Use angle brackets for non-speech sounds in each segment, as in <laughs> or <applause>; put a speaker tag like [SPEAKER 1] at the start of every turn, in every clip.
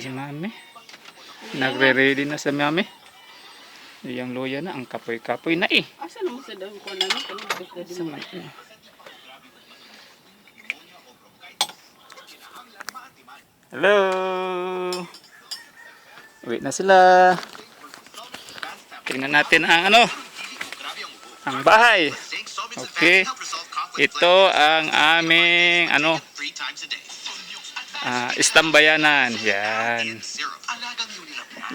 [SPEAKER 1] si mami. Nagre-ready na sa mami. Yung luya na, ang kapoy-kapoy na eh.
[SPEAKER 2] Asa naman sa dahon ko na no? Kani bakit na di
[SPEAKER 1] Sa mami. Hello! Uwi na sila. Tingnan natin ang ano, ang bahay. Okay. Ito ang aming ano, ah, istambayanan. Yan.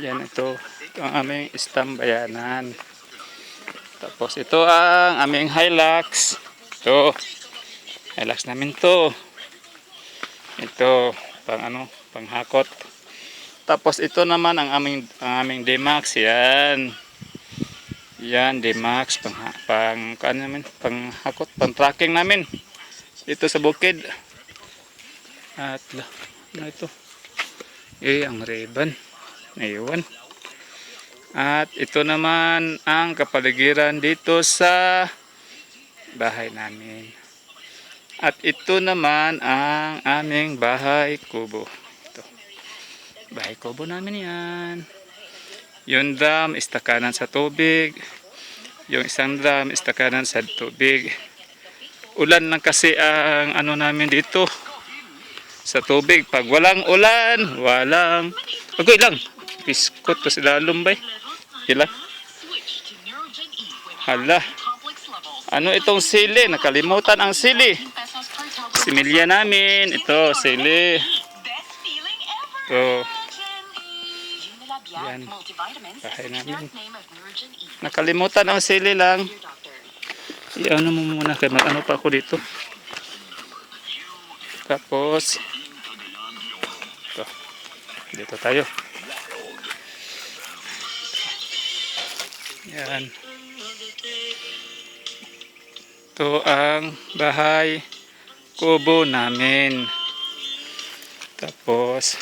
[SPEAKER 1] Yan ito. Ito ang aming istambayanan. Tapos ito ang aming Hilux. Ito. Hilux namin to. Ito pang ano, panghakot. Tapos ito naman ang aming ang aming D-Max. Yan. Yan, D-Max pang pang kan namin, panghakot, pang tracking namin. Dito sa bukid. At ano ito? Eh, ang ribbon. Ayun. At ito naman ang kapaligiran dito sa bahay namin. At ito naman ang aming bahay kubo. Ito. Bahay kubo namin yan. Yung drum, istakanan sa tubig. Yung isang drum, istakanan sa tubig. Ulan lang kasi ang ano namin dito sa tubig. Pag walang ulan, walang... Agoy lang. Biskot to sila lumbay. Hala. Ano itong sili? Nakalimutan ang sili. Similya namin. Ito, sili. Ito. Yan. Bahay namin. Nakalimutan ang sili lang. I-ano mo muna kay mag-ano pa ako dito. Tapos ito. Dito tayo. Yan. Ito ang bahay kubo namin. Tapos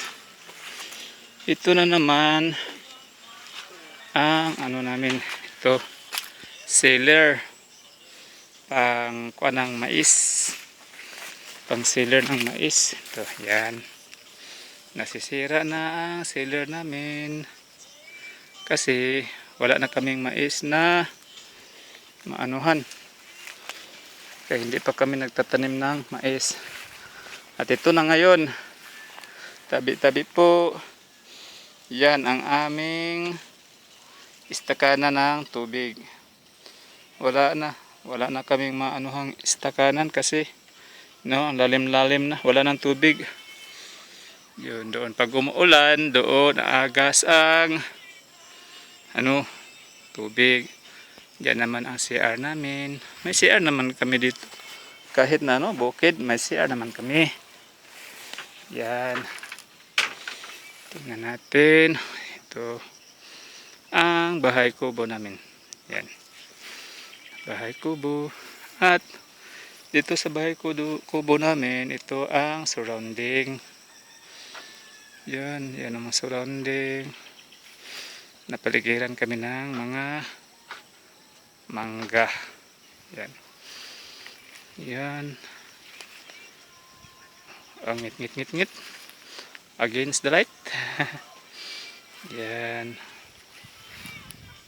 [SPEAKER 1] ito na naman ang ano namin ito sealer pang kuha ng mais pang sealer ng mais. Ito yan. Nasisira na ang sealer namin. Kasi wala na kaming mais na maanuhan. Kaya hindi pa kami nagtatanim ng mais. At ito na ngayon. Tabi-tabi po. Yan ang aming istakana ng tubig. Wala na. Wala na kaming maanuhang istakanan kasi no, lalim-lalim na. Wala ng tubig. Yun, doon. Pag umuulan, doon aagas ang ano, tubig. Diyan naman ang CR namin. May CR naman kami dito. Kahit na no, bukid, may CR naman kami. Yan. Tingnan natin. Ito ang bahay kubo namin. Yan. Bahay kubo. At dito sa bahay kubo, kubo namin, ito ang surrounding. Yan, yan ang surrounding. Napaligiran kami ng mga mangga. Yan. Yan. Ang ngit ngit ngit ngit against the light. <laughs> Yan.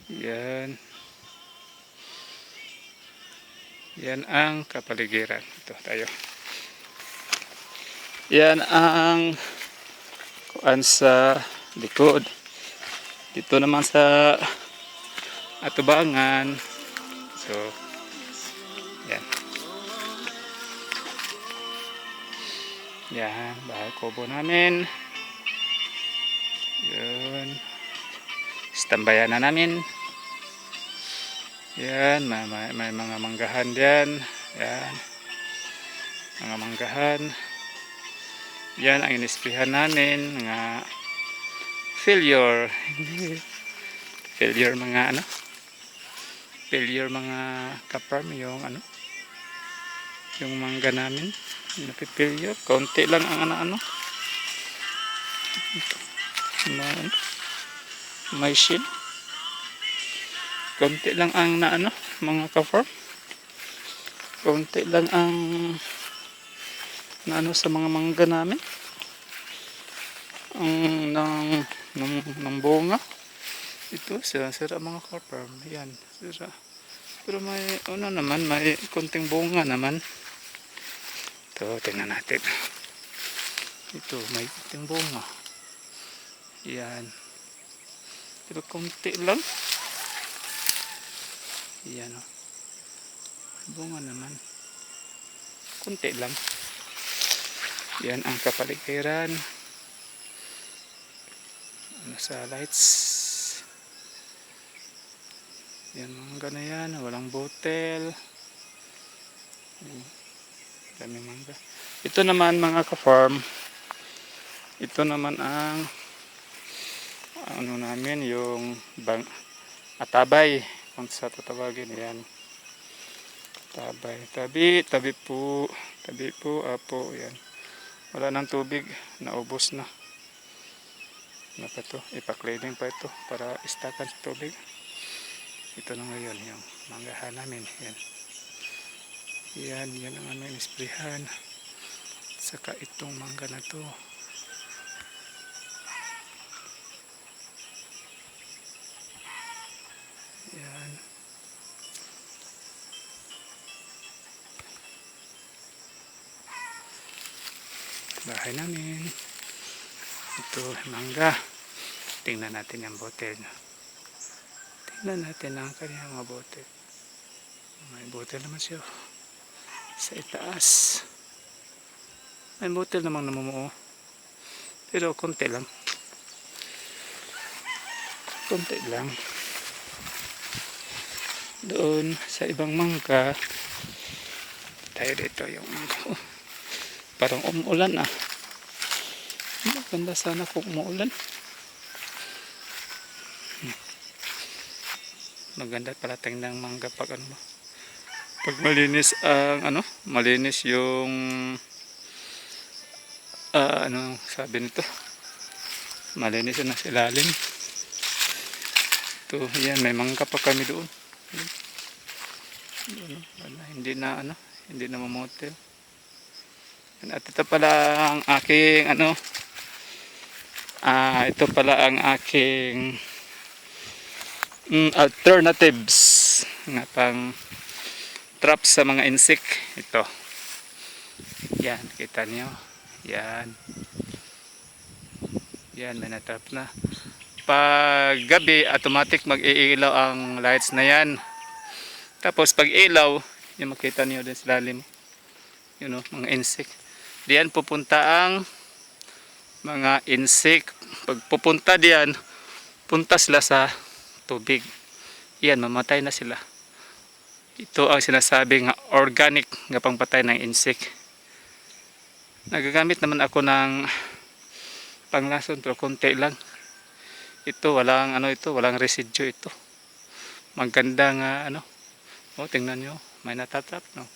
[SPEAKER 1] Yan. Yan ang kapaligiran. Ito tayo. Yan ang kuan sa likod. Dito naman sa atubangan. So, yan. Yan, bahay kubo namin. Yun. Istambayan na namin. Yan, may, may, may mga manggahan diyan. Yan. Mga manggahan. Yan ang inisprihan namin. Mga failure. <laughs> failure mga ano. Failure mga kaparm yung ano. Yung mangga namin. Napipilyo. Kaunti lang ang ano-ano. May, may shade. Kaunti lang ang na ano, mga ka-farm. Kaunti lang ang na ano sa mga mangga namin. ang ng, ng, ng bunga. Ito, sira-sira mga ka-farm. Yan, sira. Pero may, ano naman, may konting bunga naman. Ito, tingnan natin. Ito, may konting bunga. Yan. Pero konti lang. Yan o. Bunga naman. Konti lang. Yan ang kapaligiran. Ano sa lights. Yan mangga na yan. Walang botel. Dami mangga. Ito naman mga ka-farm. Ito naman ang ano namin yung bang atabay kung sa tatawagin yan. Tabay. Tabi tabi po. Tabi po apo yan. Wala nang tubig. Naubos na. Na pa to? Ipakleaning pa ito para istakan sa tubig. Ito na ngayon yung manggahan namin yan. Yan yan ang aming isprihan saka itong mangga na to bahay namin. Ito mangga. Tingnan natin yung bote. Niya. tingnan natin ang kanyang mga bote. May bote naman siya sa itaas. May bote namang namumuo. Pero konti lang. Konti lang. Doon sa ibang mangga. Tayo dito yung mangga. oh, parang umuulan ah. Maganda sana kung umuulan. Maganda pala tingnan ng mangga pag ano mo pag malinis ang ano malinis yung ah, ano sabi nito? Malinis na sa ilalim. Ito yan may mangga pa kami doon. Ano, hindi na ano hindi na mamotel at ito pala ang aking ano ah ito pala ang aking mm, alternatives. Nga pang trap sa mga insect ito. Yan kita niyo. Yan. Yan may natrap na. Pag gabi automatic mag-iilaw ang lights na yan. Tapos pag ilaw yung makita niyo din sa lalim you know, mga insect diyan pupunta ang mga insect pag pupunta diyan punta sila sa tubig. Yan mamatay na sila. Ito ang sinasabi nga organic nga pangpatay ng insect nagagamit naman ako ng panglason pero konti lang. Ito walang ano ito walang residue ito. Maganda nga ano. O tingnan nyo. May natatrap no?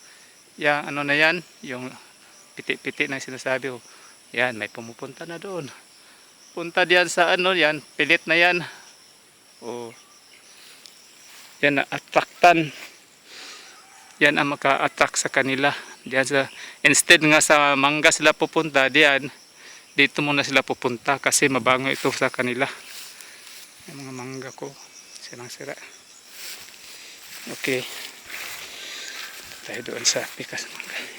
[SPEAKER 1] Yan ano na yan? Yung piti-piti na sinasabi ko. Yan may pumupunta na doon. Punta diyan sa ano yan pilit na yan. O yan na attractan yan ang maka-attract sa kanila. Diyan sa instead nga sa mangga sila pupunta diyan dito muna sila pupunta kasi mabango ito sa kanila. Yung mga mangga ko silang sira okay. Tayo doon sa pikas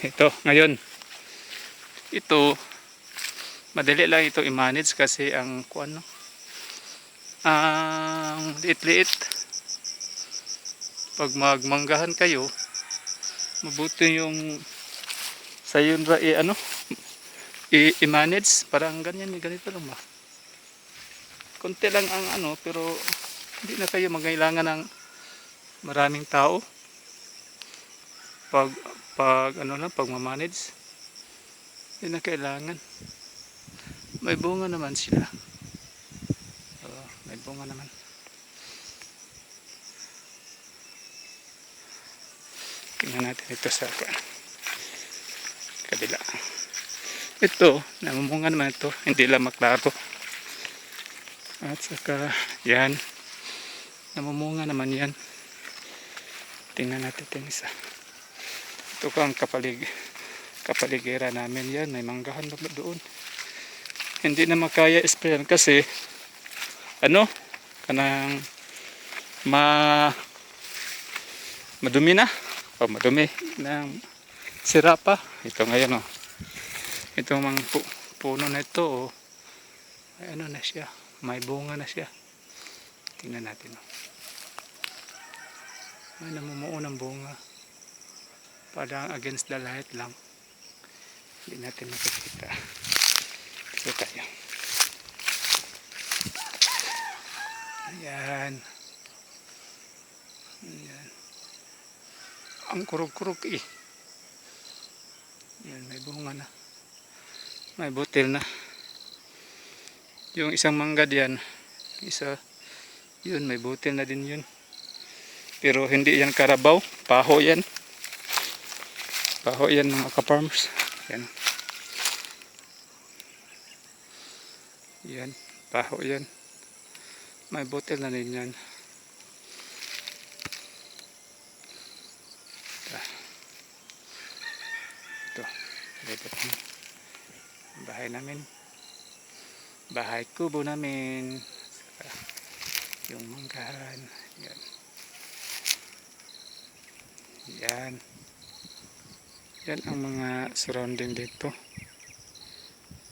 [SPEAKER 1] ito ngayon ito madali lang ito i-manage kasi ang kuan no? Ang liit-liit. Pag magmanggahan kayo mabuti yung sa yun ra i ano i-manage. Parang ganyan ganito lang ba? Konti lang ang ano pero hindi na kayo magkailangan ng maraming tao. Pag pag ano lang pag mamanage hindi na kailangan. May bunga naman sila. Oo, may bunga naman. Tingnan natin ito sa ka- kabila. Ito namumunga naman ito. Hindi lang maklaro. At saka yan. Namumunga naman yan. Tingnan natin ito isa. Ito ko ang kapalig kapaligiran namin yan. May manggahan doon. Hindi na makaya sprayan kasi ano kanang ma madumi na. O madumi ng sira pa. Ito ngayon oh itong mga pu- puno na ito oh ay ano na siya may bunga na siya. Tingnan natin oh may namumuo ng bunga. Parang against the light lang hindi natin makikita. So tayo. Ayan. Ayan. Ang kurog-kurog eh. Yan may bunga na. May butil na. Yung isang mangga diyan isa yun may butil na din yun. Pero hindi yan karabaw. Paho yan. Paho yan mga ka-farmers yan yan paho yan. May butil na din yan. Ito. Lipat mo bahay namin. Bahay kubo namin. Saka yung manggahan yan. Yan yan ang mga surrounding dito